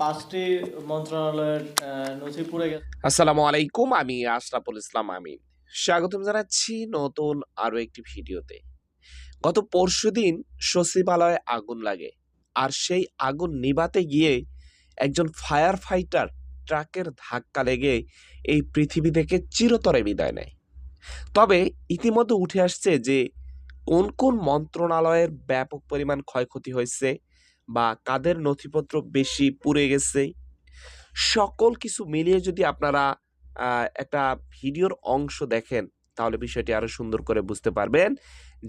পাঁচটি আসসালামু আলাইকুম, আমি আশরাফুল ইসলাম আমিন। স্বাগতম জানাচ্ছি নতুন আরও একটি ভিডিওতে। গত পরশুদিন সচিবালয়ে আগুন লাগে, আর সেই আগুন নিভাতে গিয়ে একজন ফায়ার ফাইটার ট্রাকের ধাক্কা লেগে এই পৃথিবী থেকে চিরতরে বিদায় নেয়। তবে ইতিমধ্যে উঠে আসছে যে কোন কোন মন্ত্রণালয়ের ব্যাপক পরিমাণ ক্ষয়ক্ষতি হয়েছে বা কাদের নথিপত্র বেশি পুড়ে গেছে। সকল কিছু মিলিয়ে যদি আপনারা একটা ভিডিওর অংশ দেখেন তাহলে বিষয়টি আরও সুন্দর করে বুঝতে পারবেন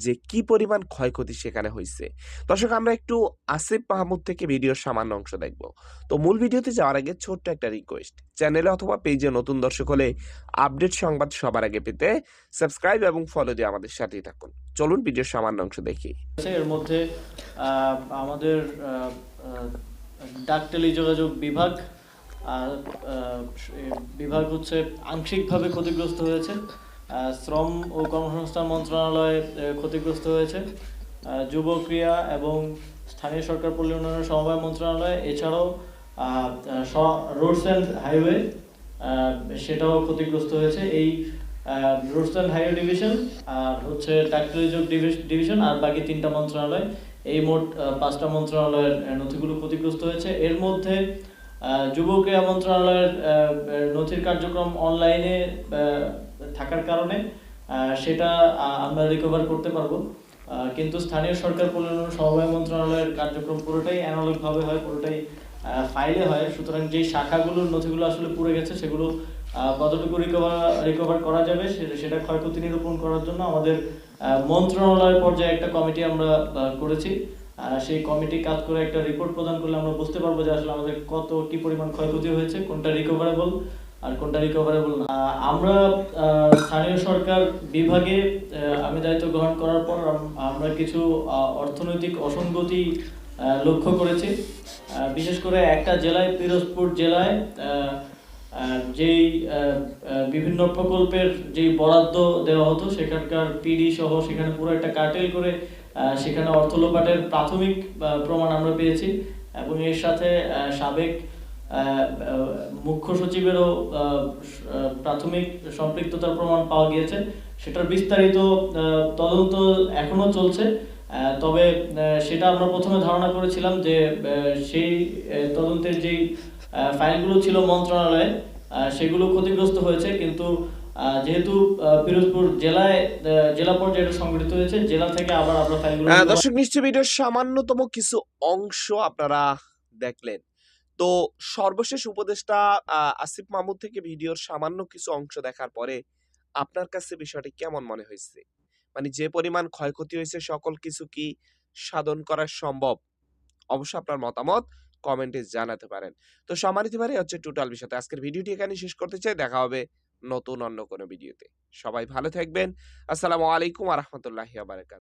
যে কি পরিমাণ ক্ষয়ক্ষতি সেখানে হয়েছে দর্শক, আমরা একটু আসিফ মাহমুদ থেকে ভিডিওর সামান্য অংশ দেখব। তো মূল ভিডিওতে যাওয়ার আগে ছোট্ট একটা রিকোয়েস্ট চ্যানেলে অথবা পেজে নতুন দর্শক হলে আপডেট সংবাদ সবার আগে পেতে সাবস্ক্রাইব এবং ফলো দিয়ে আমাদের সাথেই থাকুন। চলুন ভিডিওর সামান্য অংশ দেখি। এর মধ্যে আমাদের ডাক টেলিযোগাযোগ বিভাগ বিভাগ হচ্ছে আংশিকভাবে ক্ষতিগ্রস্ত হয়েছে। শ্রম ও কর্মসংস্থান মন্ত্রণালয় ক্ষতিগ্রস্ত হয়েছে। যুব ক্রিয়া এবং স্থানীয় সরকার পল্লী উন্নয়ন সমবায় মন্ত্রণালয়, এছাড়াও রোডস অ্যান্ড হাইওয়ে সেটাও ক্ষতিগ্রস্ত হয়েছে। এই রোডস অ্যান্ড হাইওয়ে ডিভিশন আর হচ্ছে ডাক্তারিযোগ ডিভিশন আর বাকি তিনটা মন্ত্রণালয়, এই মোট পাঁচটা মন্ত্রণালয়ের নথিগুলো ক্ষতিগ্রস্ত হয়েছে। এর মধ্যে যুব ক্রীড়া মন্ত্রণালয়ের নথির কার্যক্রম অনলাইনে থাকার কারণে সেটা আমরা রিকভার করতে পারব। কিন্তু স্থানীয় সরকার পরিচালনা সমবায় মন্ত্রণালয়ের কার্যক্রম পুরোটাই অ্যানালগভাবে হয়, পুরোটাই ফাইলে হয়। সুতরাং যে শাখাগুলোর নথিগুলো আসলে পুড়ে গেছে, সেগুলো কতটুকু রিকভার রিকভার করা যাবে সেটা ক্ষয়ক্ষতি নিরূপণ করার জন্য আমাদের মন্ত্রণালয় পর্যায়ে একটা কমিটি আমরা করেছি। সেই কমিটি কাজ করে একটা রিপোর্ট প্রদান করলে আমরা বুঝতে পারব যে আসলে আমাদের কত কি পরিমাণ ক্ষয়ক্ষতি হয়েছে, কোনটা রিকভারেবল আর কোনটা রিকভারেবল না। আমরা স্থানীয় সরকার বিভাগে আমি দায়িত্ব গ্রহণ করার পর আমরা কিছু অর্থনৈতিক অসঙ্গতি লক্ষ্য করেছি। বিশেষ করে একটা জেলায়, পিরোজপুর জেলায় যেই বিভিন্ন প্রকল্পের যেই বরাদ্দ দেওয়া হতো, সেখানকার পিডি সহ সেখানে পুরো একটা কার্টেল করে সেখানে অর্থ লোপাটের প্রাথমিক প্রমাণ আমরা পেয়েছি এবং এর সাথে সাবেক মুখ্য সচিবেরও প্রাথমিক সম্পৃক্ততার প্রমাণ পাওয়া গিয়েছে। সেটার বিস্তারিত তদন্ত এখনও চলছে। তবে সেটা আমরা প্রথমে ধারণা করেছিলাম যে সেই তদন্তের যেই ফাইলগুলো ছিল মন্ত্রণালয়ে সেগুলো ক্ষতিগ্রস্ত হয়েছে। কিন্তু যেহেতু পিরোজপুর জেলায় জেলা পর্যায়ে সংগঠিত হয়েছে জেলা থেকে আবার আমরা ফাইলগুলো আহ, দর্শক নিশ্চয় ভিডিওর সামান্যতম কিছু অংশ আপনারা দেখলেন। তো সর্বশেষ উপদেষ্টা আসিফ মাহমুদ থেকে ভিডিওর সামান্য কিছু অংশ দেখার পরে আপনার কাছে বিষয়টি কেমন মনে হয়েছে? মানে যে পরিমাণ ক্ষয়ক্ষতি হয়েছে সকল কিছু কি সাধন করা সম্ভব? অবশ্য আপনার মতামত কমেন্টে জানাতে পারেন। তো সম্মানিত ভাই হচ্ছে টোটাল বিষয়তে আজকের ভিডিওটি এখানে শেষ করতে চাই। দেখা হবে নতুন অন্য কোনো ভিডিওতে। সবাই ভালো থাকবেন। আসসালামু আলাইকুম আ রহমতুল্লাহি